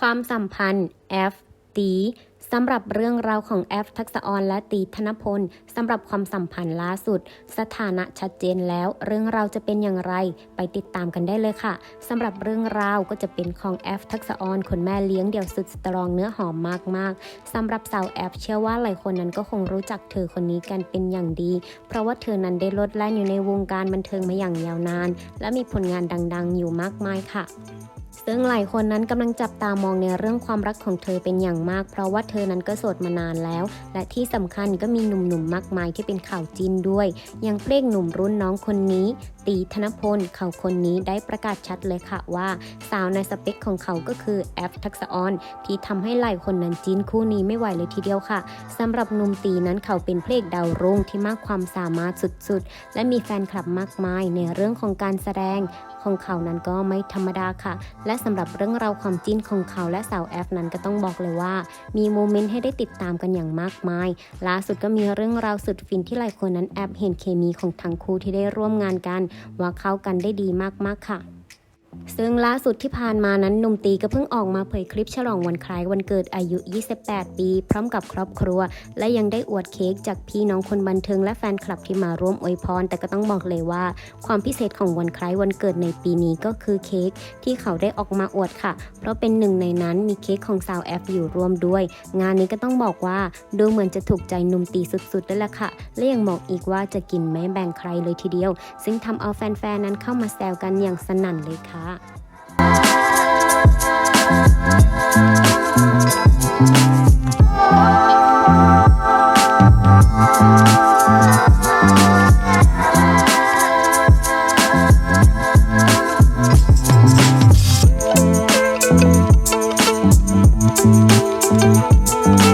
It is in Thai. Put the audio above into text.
ความสัมพันธ์ F ตีสำหรับเรื่องราวของแอฟทักษะออนและตีธนพลสำหรับความสัมพันธ์ล่าสุด สถานะชัดเจนแล้ว เรื่องราวจะเป็นอย่างไร ไปติดตามกันได้เลยค่ะสำหรับเรื่องราวก็จะเป็นของแอฟทักษะออนคนแม่เลี้ยงเดี่ยวสุดสตรองเนื้อหอมมากๆสำหรับสาวแอฟเชื่อว่าหลายคนนั้นก็คงรู้จักเธอคนนี้กันเป็นอย่างดี เพราะว่าเธอนั้นได้ลดแล่นอยู่ในวงการบันเทิงมาอย่างยาวนาน และมีผลงานดัง ๆ อยู่มากมายค่ะ ซึ่งหลายคนนั้นกำลังจับตามองในเรื่องความรักของเธอเป็นอย่างมาก เพราะว่าเธอนั้นก็โสดมานานแล้ว และที่สำคัญก็มีหนุ่มๆมากมายที่เป็นข่าวจินด้วย อย่างเพลงหนุ่มรุ่นน้องคนนี้ตีธนพลเขาคนนี้ได้ประกาศชัดเลยค่ะว่า สาวในสเปคของเขาก็คือแอฟทักษะออน ที่ทำให้หลายคนนั้นจินคู่นี้ไม่ไหวเลยทีเดียวค่ะสำหรับหนุ่มตีนั้นเขาเป็นเพลงดาวรุ่งที่มากความสามารถสุดๆ และมีแฟนคลับมากมายในเรื่องของการแสดงของเขานั้นก็ไม่ธรรมดาค่ะ และสำหรับเรื่องราวความจิ้นของเขาและสาวแอฟนั้นก็ต้องบอกเลยว่า มีโมเมนต์ให้ได้ติดตามกันอย่างมากมาย ล่าสุดก็มีเรื่องราวสุดฟินที่หลายคนนั้นแอบเห็นเคมีของทั้งคู่ที่ได้ร่วมงานกันว่าเข้ากันได้ดีมากๆค่ะ ซึ่งล่าสุดที่ผ่านมานั้นหนุ่มตีก็เพิ่งออกมาเผยคลิปฉลองวันคล้ายวันเกิดอายุ 28 ปี พร้อมกับครอบครัว และยังได้อวดเค้กจากพี่น้องคนบันเทิงและแฟนคลับที่มาร่วมอวยพร แต่ก็ต้องบอกเลยว่า ความพิเศษของวันคล้ายวันเกิดในปีนี้ก็คือเค้กที่เขาได้ออกมาอวดค่ะ เพราะเป็นหนึ่งในนั้นมีเค้กของสาวแอฟอยู่ร่วมด้วย งานนี้ก็ต้องบอกว่าดูเหมือนจะถูกใจหนุ่มตีสุดๆด้วยละค่ะ และยังบอกอีกว่าจะกินไม่แบ่งใครเลยทีเดียว ซึ่งทำเอาแฟนๆนั้นเข้ามาแซวกันอย่างสนั่นเลยค่ะเ